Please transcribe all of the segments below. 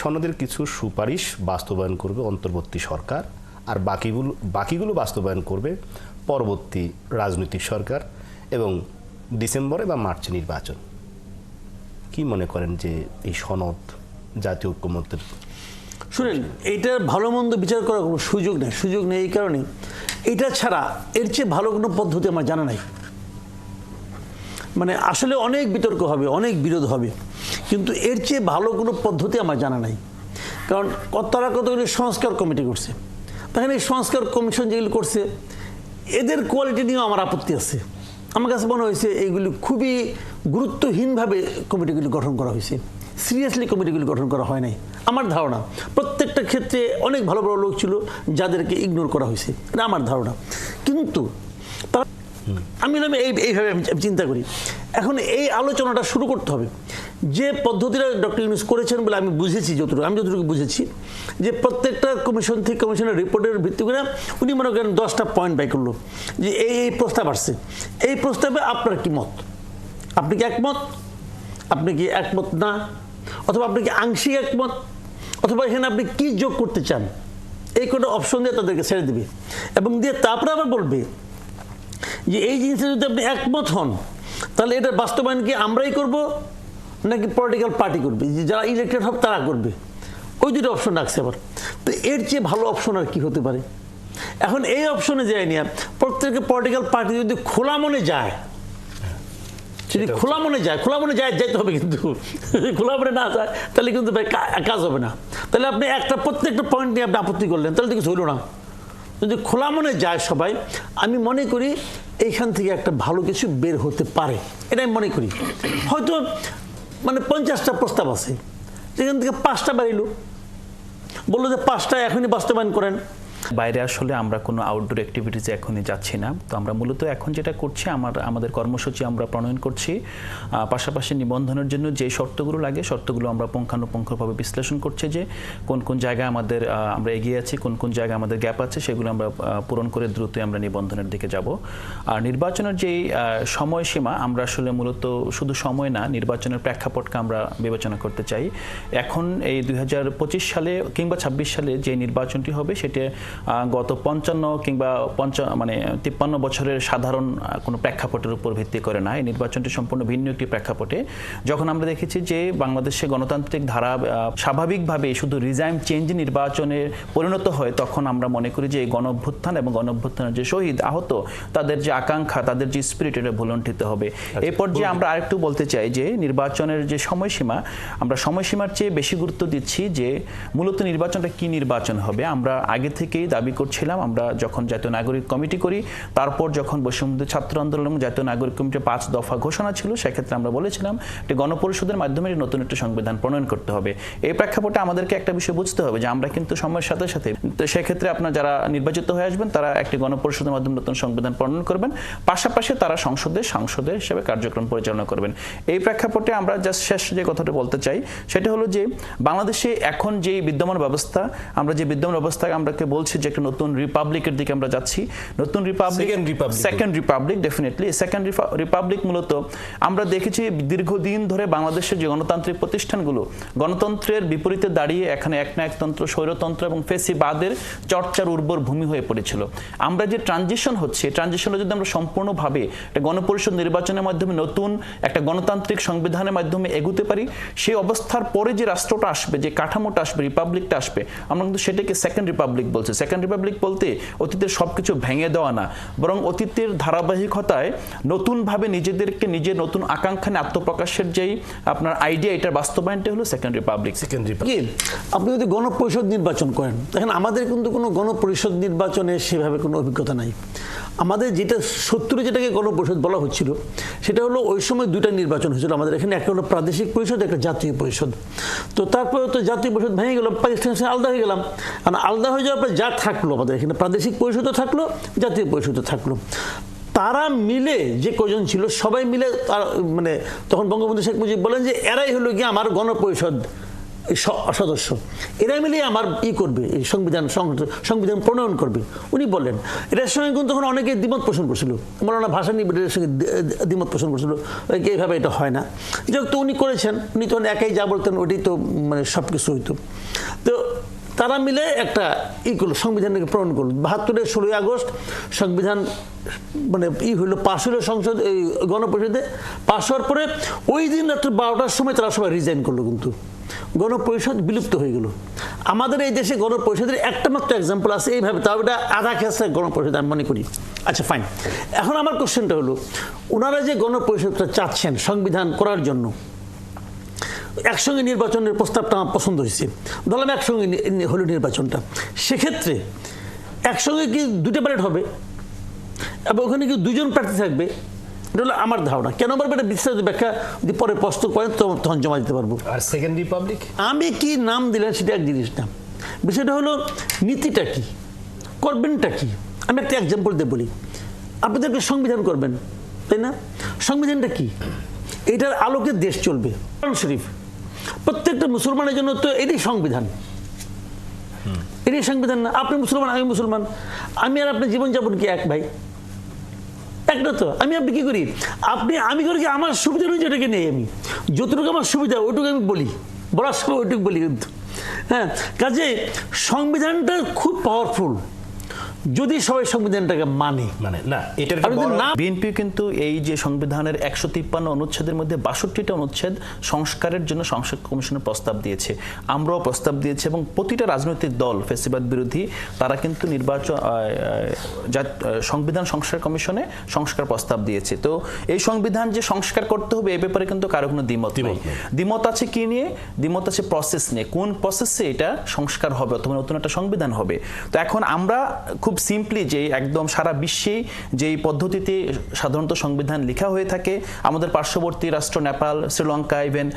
সনদের কিছু সুপারিশ বাস্তবায়ন করবে অন্তর্বর্তী সরকার, আর বাকিগুলো বাকিগুলো বাস্তবায়ন করবে পরবর্তী রাজনৈতিক সরকার এবং ডিসেম্বরে বা মার্চে নির্বাচন। কি মনে করেন যে এই সনদ জাতীয় ঐক্যমত্যের? শুনেন এইটার ভালো মন্দ বিচার করার কোনো সুযোগ নেই। সুযোগ নেই এই কারণে। এটা ছাড়া এর চেয়ে ভালো কোনো পদ্ধতি আমার জানা নাই। মানে আসলে অনেক বিতর্ক হবে, অনেক বিরোধ হবে। কিন্তু এর চেয়ে ভালো কোনো পদ্ধতি আমার জানা নাই। কারণ তারা কতগুলি সংস্কার কমিটি করছে, তাহলে এই সংস্কার কমিশন যেগুলি করছে, এদের কোয়ালিটি নিয়েও আমার আপত্তি আছে। আমার কাছে মনে হয়েছে এইগুলি খুবই গুরুত্বহীনভাবে কমিটিগুলি গঠন করা হয়েছে। সিরিয়াসলি কমিটিগুলি গঠন করা হয় নাই। আমার ধারণা, প্রত্যেকটা ক্ষেত্রে অনেক ভালো ভালো লোক ছিল যাদেরকে ইগনোর করা হয়েছে। এটা আমার ধারণা। কিন্তু তারা আমি আমি এই এইভাবে আমি চিন্তা করি। এখন এই আলোচনাটা শুরু করতে হবে। যে পদ্ধতিটা ডক্টর ইউনুস করেছেন বলে আমি বুঝেছি যতটুকু আমি যতটুকু বুঝেছি, যে প্রত্যেকটা কমিশন থেকে কমিশনের রিপোর্টের ভিত্তি করে উনি মনে করেন দশটা পয়েন্ট বাই করল। যে এই এই প্রস্তাব আসছে। এই প্রস্তাবে আপনার কি মত? আপনি কি একমত? আপনি কি একমত না? অথবা আপনি কি আংশিক একমত? অথবা এখানে আপনি কি যোগ করতে চান? এই কোনো অপশন দিয়ে তাদেরকে ছেড়ে দিবে। এবং দিয়ে তারপরে আবার বলবে যে এই জিনিসটা যদি আপনি একমত হন তাহলে এটা বাস্তবায়ন কি আমরাই করব নাকি পলিটিক্যাল পার্টি করবে? যে যারা ইলেক্টেড হবে তারা করবে। ওই দুটো অপশন রাখছে আবার। তো এর চেয়ে ভালো অপশন আর কি হতে পারে? এখন এই অপশনে যায়নি আর প্রত্যেকে পলিটিক্যাল পার্টি যদি খোলা মনে যায় যদি খোলা মনে যায় খোলা মনে যায় যাইতে হবে কিন্তু। খোলা মনে না যায় তাহলে কিন্তু ভাই কাজ হবে না। তাহলে আপনি একটা প্রত্যেকটা পয়েন্ট নিয়ে আপনি আপত্তি করলেন তাহলে তো কিছু হইল না। যদি খোলা মনে যায় সবাই, আমি মনে করি এইখান থেকে একটা ভালো কিছু বের হতে পারে। এটা আমি মনে করি। হয়তো মানে পঞ্চাশটা প্রস্তাব আছে। সেখান থেকে পাঁচটা বাড়িল। বলল যে পাঁচটা এখনই বাস্তবায়ন করেন। বাইরে আসলে আমরা কোনো আউটডোর অ্যাক্টিভিটিসে এখনই যাচ্ছি না। তো আমরা মূলত এখন যেটা করছি, আমার, আমাদের কর্মসূচি আমরা প্রণয়ন করছি। পাশাপাশি নিবন্ধনের জন্য যে শর্তগুলো লাগে, শর্তগুলো আমরা পুঙ্খানুপুঙ্খভাবে বিশ্লেষণ করছি যে কোন কোন জায়গায় আমাদের আমরা এগিয়ে আছি, কোন কোন জায়গায় আমাদের গ্যাপ আছে, সেগুলো আমরা পূরণ করে দ্রুতই আমরা নিবন্ধনের দিকে যাব। আর নির্বাচনের যেই সময়সীমা, আমরা আসলে মূলত শুধু সময় না, নির্বাচনের প্রেক্ষাপটকে আমরা বিবেচনা করতে চাই। এখন এই দুই হাজার পঁচিশ সালে কিংবা ছাব্বিশ সালে যে নির্বাচনটি হবে, সেটা গত পঞ্চান্ন কিংবা পঞ্চা মানে তিপ্পান্ন বছরের সাধারণ কোনো প্রেক্ষাপটের উপর ভিত্তি করে না। এই নির্বাচনটি সম্পূর্ণ ভিন্ন একটি প্রেক্ষাপটে। যখন আমরা দেখেছি যে বাংলাদেশে গণতান্ত্রিক ধারা স্বাভাবিকভাবে শুধু রিজাইম চেঞ্জ নির্বাচনে পরিণত হয় তখন আমরা মনে করি যে এই গণ অভ্যুত্থান এবং গণ অভ্যুত্থানের যে শহীদ আহত তাদের যে আকাঙ্ক্ষা তাদের যে স্পিরিট এটা ভুলণ্ঠিত হবে। এই পর্যায়ে আমরা আরেকটু বলতে চাই যে নির্বাচনের যে সময়সীমা আমরা সময়সীমার চেয়ে বেশি গুরুত্ব দিচ্ছি যে মূলত নির্বাচনটা কি নির্বাচন হবে। আমরা আগে থেকেই দাবি করছিলাম, আমরা যখন জাতীয় নাগরিক কমিটি করি, তারপর যখন বৈষম্য ছাত্র আন্দোলন এবং জাতীয় নাগরিক কমিটির পাঁচ দফা ঘোষণা ছিল, সেক্ষেত্রে আমরা বলেছিলাম যে গণপরিষদের মাধ্যমে একটি নতুন একটা সংবিধান প্রণয়ন করতে হবে। এই প্রেক্ষাপটে আমাদেরকে একটা বিষয় বুঝতে হবে যে আমরা কিন্তু সময়ের সাথে সাথে সেক্ষেত্রে আপনার যারা নির্বাচিত হয়ে আসবেন, তারা একটি গণপরিষদের মাধ্যমে নতুন সংবিধান প্রণয়ন করবেন। পাশাপাশি তারা সংসদে সাংসদের হিসেবে কার্যক্রম পরিচালনা করবেন। এই প্রেক্ষাপটে আমরা জাস্ট শেষ যে কথাটা বলতে চাই, সেটা হলো যে বাংলাদেশে এখন যে বিদ্যমান ব্যবস্থা, আমরা যে বিদ্যমান ব্যবস্থাকে আমরাকে বলছি যে একটা নতুন রিপাবলিকের দিকে আমরা যাচ্ছি। নতুন republic second republic definitely second republic মূলত আমরা দেখেছি দীর্ঘদিন ধরে বাংলাদেশের যে গণতান্ত্রিক প্রতিষ্ঠানগুলো গণতন্ত্রের বিপরীতে দাঁড়িয়ে এখানে একনায়কতন্ত্র স্বৈরতন্ত্র এবং ফেসিবাদের চর্চার উর্বর ভূমি হয়ে পড়েছিল। আমরা যে ট্রানজিশন হচ্ছে ট্রানজিশনটা যদি আমরা সম্পূর্ণভাবে একটা গণপরিষদ নির্বাচনের মাধ্যমে নতুন একটা গণতান্ত্রিক সংবিধানের মাধ্যমে এগুতে পারি সেই অবস্থার পরে যে রাষ্ট্রটা আসবে যে কাঠামোটা আসবে রিপাবলিকটা আসবে আমরা কিন্তু সেটাকে সেকেন্ড রিপাবলিক বলছি। সেকেন্ড রিপাবলিক বলতে অতীতের সব কিছু ভেঙে দেওয়া না বরং অতীতের ধারাবাহিকতায় নতুনভাবে নিজেদেরকে নিজের নতুন আকাঙ্ক্ষা নিয়ে আত্মপ্রকাশের যেই আপনার আইডিয়া এটার বাস্তবায়নটা হলো সেকেন্ড রিপাবলিক সেকেন্ড রিপাবলিক আপনি যদি গণপরিষদ নির্বাচন করেন দেখেন আমাদের কিন্তু কোনো গণপরিষদ নির্বাচনে সেভাবে কোনো অভিজ্ঞতা নাই। আমাদের যেটা সত্তরে যেটাকে গণপরিষদ বলা হচ্ছিল, সেটা হলো ওই সময় দুইটা নির্বাচন হয়েছিল আমাদের। এখানে একটা হলো প্রাদেশিক পরিষদ, একটা জাতীয় পরিষদ। তো তারপরে তো জাতীয় পরিষদ ভেঙে গেল, পাকিস্তানের সঙ্গে আলাদা হয়ে গেলাম। আর আলাদা হয়ে যাওয়ার পর যা থাকল আমাদের, এখানে প্রাদেশিক পরিষদও থাকল, জাতীয় পরিষদও থাকল। তারা মিলে যে কজন ছিল, সবাই মিলে তার মানে তখন বঙ্গবন্ধু শেখ মুজিব বলেন যে, এরাই হলো গিয়ে আমার গণপরিষদ। সদস্য। এরা মিলে আমার ই করবে, এই সংবিধান সংবিধান প্রণয়ন করবে। উনি বললেন এটার সঙ্গে কিন্তু তখন অনেকে দ্বিমত পোষণ করছিল। মৌলানা ভাষা নিয়ে এটার সঙ্গে দ্বি- দ্বিমত পোষণ করছিল। এইভাবে এটা হয় না। যেহেতু উনি করেছেন। উনি তখন একাই যা বলতেন, ওটাই তো মানে সব কিছু হইতো। তো তারা মিলে একটা ই করল সংবিধানকে প্রণয়ন করল। বাহাত্তরের ষোলোই আগস্ট সংবিধান মানে ই হইল, পাশ হলো সংসদ, এই গণপরিষদে। পাশ হওয়ার পরে ওই দিন রাত্রে বারোটার সময় তারা সবাই রিজাইন করল কিন্তু। গণপরিষদ বিলুপ্ত হয়ে গেল। আমাদের এই দেশে গণপরিষদের একটা মাত্র এক্সাম্পল আছে, এইভাবে। তাও এটা আধা খেসে গণপরিষদ, আমি মনে করি। আচ্ছা ফাইন এখন আমার কোশ্চেনটা হলো, ওনারা যে গণপরিষদটা চাচ্ছেন সংবিধান করার জন্য একসঙ্গে নির্বাচনের প্রস্তাবটা আমার পছন্দ হয়েছে। ধরলাম একসঙ্গে হলো নির্বাচনটা। সেক্ষেত্রে একসঙ্গে কি দুটো ব্যালেট হবে? এবং ওখানে কি দুজন প্রার্থী থাকবে? এটা হলো আমার ধারণা। কেন বলব? এটা বিস্তারিত ব্যাখ্যা যদি পরে প্রস্তুত করেন তো তখন জমা দিতে পারব। আর সেকেন্ড রিপাবলিক আমি কি নাম দিলেন সেটা এক জিনিস না। বিষয়টা হলো নীতিটা কি? করবেনটা কি? আমি একটা এক্সাম্পল দিয়ে বলি। আপনাদেরকে সংবিধান করবেন তাই না? সংবিধানটা কি? এটার আলোকে দেশ চলবে। কোরআন শরীফ প্রত্যেকটা মুসলমানের জন্য তো এটাই সংবিধান। এটাই সংবিধান না। আপনি মুসলমান, আমি মুসলমান। আমি আর আপনার জীবনযাপন কি এক ভাই? একটা তো। আমি আপনি কি করি? আপনি, আমি করি কি আমার সুবিধা রয়েছে ওটাকে নেই আমি। যতটুকু আমার সুবিধা ওইটুকু আমি বলি। বলার সময় ওইটুকু বলি কিন্তু। হ্যাঁ কাজে সংবিধানটা খুব পাওয়ারফুল যদি সবাই সংবিধানটাকে মানে মানে না এটার যদি না বিএনপি কিন্তু এই যে সংবিধানের একশো তিপ্পান্ন অনুচ্ছেদের মধ্যে বাষট্টিটা অনুচ্ছেদ সংস্কারের জন্য সংসদ কমিশনের প্রস্তাব দিয়েছে। আমরাও প্রস্তাব দিয়েছি এবং প্রতিটা রাজনৈতিক দল ফেসিবাদ বিরোধী তারা কিন্তু নির্বাচন সংবিধান সংস্কার কমিশনে সংস্কার প্রস্তাব দিয়েছে। তো এই সংবিধান যে সংস্কার করতে হবে এই ব্যাপারে কিন্তু কারও কোনো দ্বিমত নেই। দ্বিমত আছে কি নিয়ে? দ্বিমত আছে প্রসেস নিয়ে। কোন প্রসেসে এটা সংস্কার হবে অথবা নতুন একটা সংবিধান হবে? তো এখন আমরা খুব সিম্পলি যে একদম সারা বিশ্বেই যে এই পদ্ধতিতে সাধারণত সংবিধান লেখা হয়ে থাকে আমাদের পার্শ্ববর্তী রাষ্ট্র নেপাল শ্রীলঙ্কা ইভেন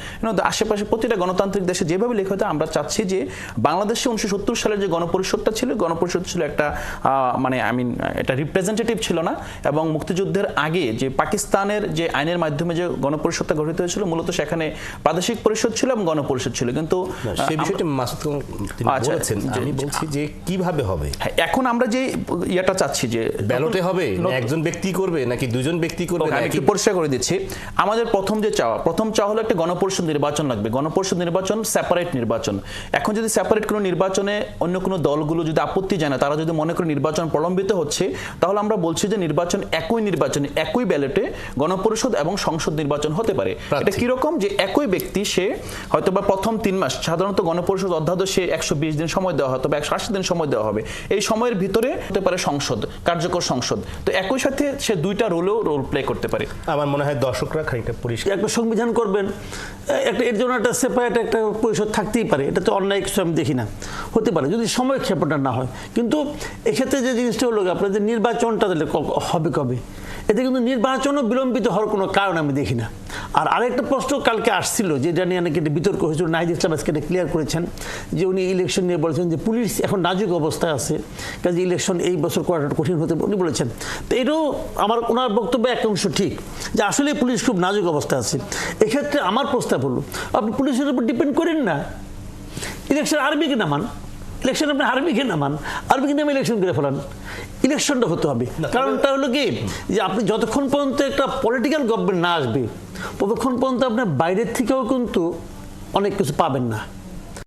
আশেপাশে প্রতিটা গণতান্ত্রিক দেশে যেভাবে লেখা হতো আমরা চাচ্ছি যে বাংলাদেশে উনিশশো সত্তর সালের যে গণপরিষদটা ছিল গণপরিষদ ছিল একটা মানে আই মিন এটা রিপ্রেজেন্টেটিভ ছিল না এবং মুক্তিযুদ্ধের আগে যে পাকিস্তানের যে আইনের মাধ্যমে যে গণপরিষদটা গঠিত হয়েছিল মূলত সেখানে প্রাদেশিক পরিষদ ছিল এবং গণপরিষদ ছিল। কিন্তু সেই বিষয়টি আচ্ছা, আমি বলছি যে কীভাবে হবে? হ্যাঁ, এখন আমরা যে ইয়েটা চাচ্ছি যে ব্যালটে হবে? একজন ব্যক্তি করবে নাকি দুজন ব্যক্তি করবে? আমি একটু পরিষ্কার করে দিচ্ছি। আমাদের প্রথম যে চাওয়া প্রথম চাওয়া হলো একটা গণপরিষদ নির্বাচন লাগবে। গণপরিষদ নির্বাচন সেপারেট নির্বাচন। এখন যদি সেপারেট কোনো নির্বাচনে অন্য কোনো দলগুলো যদি আপত্তি জানায় তারা যদি মনে করে নির্বাচন প্রলম্বিত হচ্ছে তাহলে আমরা বলছি যে নির্বাচন একই নির্বাচনে একই ব্যালটে গণপরিষদ এবং সংসদ নির্বাচন হতে পারে। এটা কীরকম? যে একই ব্যক্তি সে হয়তো বা প্রথম তিন মাস সাধারণত গণপরিষদ অধ্যাদেশে একশো বিশ দিন সময় দেওয়া হতো বা একশো দিন সময় দেওয়া হবে। এই সময়ের ভিতরে হতে পারে সংসদ কার্যকর সংসদ। তো একই সাথে সে দুইটা রোলেও রোল প্লে করতে পারে। আমার মনে হয় দর্শকরা খানিকটা পরিষ্কার। একটা সংবিধান করবেন একটা এর জন্য একটা সেপারেট একটা পরিষদ থাকতেই পারে। এটা তো অন্যায় কিছু আমি দেখি না। হতে পারে যদি সময় ক্ষেপণটা না হয়। কিন্তু এক্ষেত্রে যে জিনিসটা হলো যে নির্বাচনটা তাহলে হবে কবে? এতে কিন্তু নির্বাচনও বিলম্বিত হওয়ার কোনো কারণ আমি দেখি না। আর আরেকটা প্রশ্ন কালকে আসছিল যেটা নিয়ে একটা বিতর্ক হয়েছিল, নাহিদ ইসলাম আজকে এটা ক্লিয়ার করেছেন যে উনি ইলেকশন নিয়ে বলেছেন যে পুলিশ এখন নাজুক অবস্থায় আছে, কাজে ইলেকশন এই বছর করাটা কঠিন হতে উনি বলেছেন। তো এটাও আমার, ওনার বক্তব্য এক অংশ ঠিক, যে আসলে পুলিশ খুব নাজুক অবস্থায় আছে। এক্ষেত্রে আমার প্রস্তাব হলো, আপনি পুলিশের উপর ডিপেন্ড করেন না। ইলেকশন আর্মিকে নামান ইলেকশন আপনি আর্মিকে নামান। আর্মিকে নামে ইলেকশন করে ফেলান। ইলেকশনটা হতে হবে। কারণটা হলো কি? যে আপনি যতক্ষণ পর্যন্ত একটা পলিটিক্যাল গভর্নমেন্ট না আসবে ততক্ষণ পর্যন্ত আপনার বাইরের থেকেও কিন্তু অনেক কিছু পাবেন না।